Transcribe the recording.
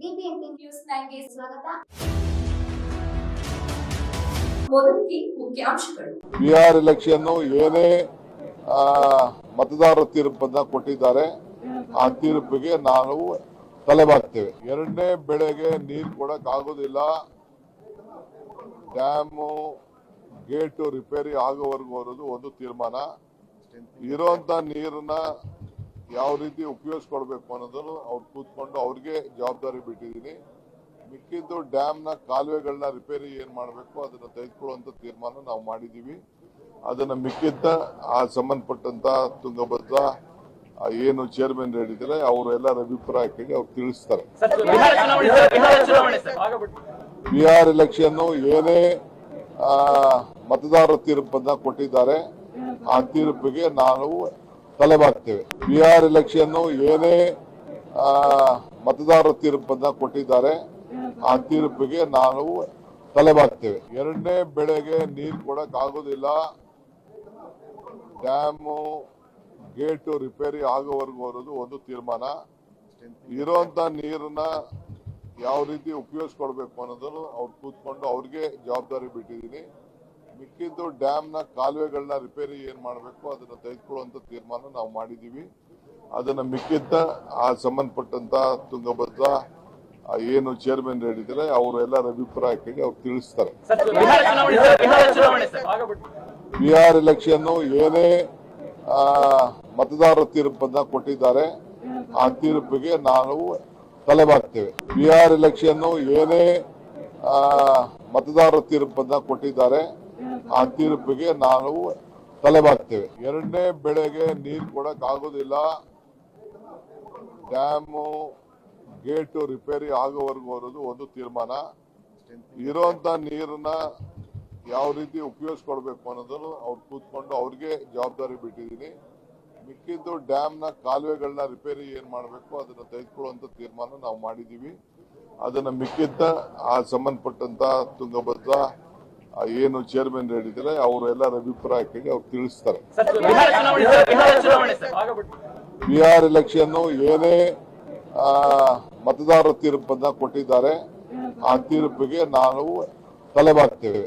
News ಸ್ವಾಗತ. ಬಿಹಾರ್ ಏನೇ ಮತದಾರರ ತೀರ್ಪನ್ನ ಕೊಟ್ಟಿದ್ದಾರೆ, ಆ ತೀರ್ಪಿಗೆ ನಾವು ತಲೆಬಾಗ್ತೇವೆ. ಎರಡನೇ ಬೆಳೆಗೆ ನೀರು ಕೊಡಕ್ ಆಗೋದಿಲ್ಲ. ಡ್ಯಾಮು, ಗೇಟು ರಿಪೇರಿ ಆಗೋವರೆಗೂ ಒಂದು ತೀರ್ಮಾನ. ಇರೋಂತ ನೀರನ್ನ ಯಾವ ರೀತಿ ಉಪಯೋಗಿಸ್ಕೊಳ್ಬೇಕು ಅನ್ನೋದನ್ನು ಅವ್ರು ಕೂತ್ಕೊಂಡು ಅವ್ರಿಗೆ ಜವಾಬ್ದಾರಿ ಬಿಟ್ಟಿದ್ದೀನಿ. ಮಿಕ್ಕಿದ್ದು ಡ್ಯಾಮ್ನ ಕಾಲುವೆಗಳನ್ನ ರಿಪೇರಿ ಏನ್ ಮಾಡಬೇಕು ಅದನ್ನ ತೆಗೆದುಕೊಳ್ಳುವಂತ ತೀರ್ಮಾನ ನಾವು ಮಾಡಿದ್ದೀವಿ. ಅದನ್ನ ಮಿಕ್ಕಿದ್ದ ಆ ಸಂಬಂಧಪಟ್ಟಂತ ತುಂಗಭದ್ರಾ ಏನು ಚೇರ್ಮನ್ ಹೇಳಿದ್ರೆ ಅವರು ಎಲ್ಲರ ಅಭಿಪ್ರಾಯ ಕೇಳಿ ಅವ್ರು ತಿಳಿಸ್ತಾರೆ. ಸರ್ ಬಿಹಾರ ಚುನಾವಣೆ ಸರ್ ಬಿಹಾರ ಚುನಾವಣೆ ಸರ್. ಆಗಬಿಟ್ಟು ಬಿಹಾರ್ ಎಲೆಕ್ಷನ್ ಏನೇ ಆ, ಮತದಾರರ ತೀರ್ಪನ್ನ ಕೊಟ್ಟಿದ್ದಾರೆ ಆ ತೀರ್ಪಿಗೆ ನಾವು ತಲೆಬಾಗ್ತೇವೆ ಆರ್ ಎಲೆಕ್ಷನ್ ಏನೇ ಮತದಾರರ ತೀರ್ಪನ್ನ ಕೊಟ್ಟಿದ್ದಾರೆ, ಆ ತೀರ್ಪಿಗೆ ನಾವು ತಲೆಬಾಗ್ತೇವೆ ಎರಡನೇ ಬೆಳೆಗೆ ನೀರು ಕೊಡಕ್ ಆಗೋದಿಲ್ಲ. ಡ್ಯಾಮು, ಗೇಟು ರಿಪೇರಿ ಆಗೋವರೆಗೂ ಒಂದು ತೀರ್ಮಾನ. ಇರೋಂಥ ನೀರನ್ನ ಯಾವ ರೀತಿ ಉಪಯೋಗಿಸ್ಕೊಳ್ಬೇಕು ಅನ್ನೋದನ್ನು ಅವ್ರು ಕೂತ್ಕೊಂಡು ಅವ್ರಿಗೆ ಜವಾಬ್ದಾರಿ ಬಿಟ್ಟಿದ್ದೀನಿ. ಮಿಕ್ಕಿದ್ದು ಡ್ಯಾಮ್ನ ಕಾಲುವೆಗಳನ್ನ ರಿಪೇರಿ ಏನ್ ಮಾಡಬೇಕು ಅದನ್ನ ತೆಗೆದುಕೊಳ್ಳುವಂತ ತೀರ್ಮಾನ ನಾವು ಮಾಡಿದೀವಿ. ಅದನ್ನ ಮಿಕ್ಕಿದ್ದ ಆ ಸಂಬಂಧಪಟ್ಟಂತ ತುಂಗಭದ್ರಾ ಏನು ಚೇರ್ಮನ್ ಹೇಳಿದ್ರೆ ಅವರು ಎಲ್ಲರ ಅಭಿಪ್ರಾಯ ಕೇಳಿ ಅವ್ರು ತಿಳಿಸ್ತಾರೆ. ಬಿಹಾರ ಎಲೆಕ್ಷನ್ ಏನೇ ಮತದಾರರ ತೀರ್ಪನ್ನ ಕೊಟ್ಟಿದ್ದಾರೆ ಆ ತೀರ್ಪಿಗೆ ನಾವು ತಲೆಬಾಗ್ತೇವೆ. ಬಿಹಾರ್ ಎಲೆಕ್ಷನ್ ಏನೇ ಮತದಾರರ ತೀರ್ಪನ್ನ ಕೊಟ್ಟಿದ್ದಾರೆ ಆ ತೀರ್ಪಿಗೆ ನಾವು ತಲೆಬಾಗ್ತೇವೆ. ಎರಡನೇ ಬೆಳೆಗೆ ನೀರು ಕೊಡಕ್ ಆಗೋದಿಲ್ಲ. ಡ್ಯಾಮು ಗೇಟು ರಿಪೇರಿ ಆಗೋವರೆಗೂ ಬರೋದು ಒಂದು ತೀರ್ಮಾನ. ಇರೋಂತ ನೀರನ್ನ ಯಾವ ರೀತಿ ಉಪಯೋಗಿಸ್ಕೊಳ್ಬೇಕು ಅನ್ನೋದನ್ನು ಅವ್ರು ಕೂತ್ಕೊಂಡು ಅವ್ರಿಗೆ ಜವಾಬ್ದಾರಿ ಬಿಟ್ಟಿದ್ದೀನಿ. ಮಿಕ್ಕಿದ್ದು ಡ್ಯಾಮ್ನ ಕಾಲುವೆಗಳನ್ನ ರಿಪೇರಿ ಏನ್ ಮಾಡಬೇಕು ಅದನ್ನ ತೆಗೆದುಕೊಳ್ಳುವಂತ ತೀರ್ಮಾನ ನಾವು ಮಾಡಿದ್ದೀವಿ. ಅದನ್ನ ಮಿಕ್ಕಿದ್ದ, ಆ ಸಂಬಂಧಪಟ್ಟಂತ ತುಂಗಭದ್ರಾ ಏನು ಚೇರ್ಮನ್ ಹೇಳಿದ್ರೆ ಅವರು ಎಲ್ಲರ ಅಭಿಪ್ರಾಯ ಕೇಳಿ ಅವ್ರು ತಿಳಿಸ್ತಾರೆ. ಬಿಹಾರ ಎಲೆಕ್ಷನ್ ಏನೇ ಆ, ಮತದಾರರ ತೀರ್ಪನ್ನ ಕೊಟ್ಟಿದ್ದಾರೆ ಆ ತೀರ್ಪಿಗೆ ನಾವು ತಲೆಬಾಗ್ತೇವೆ.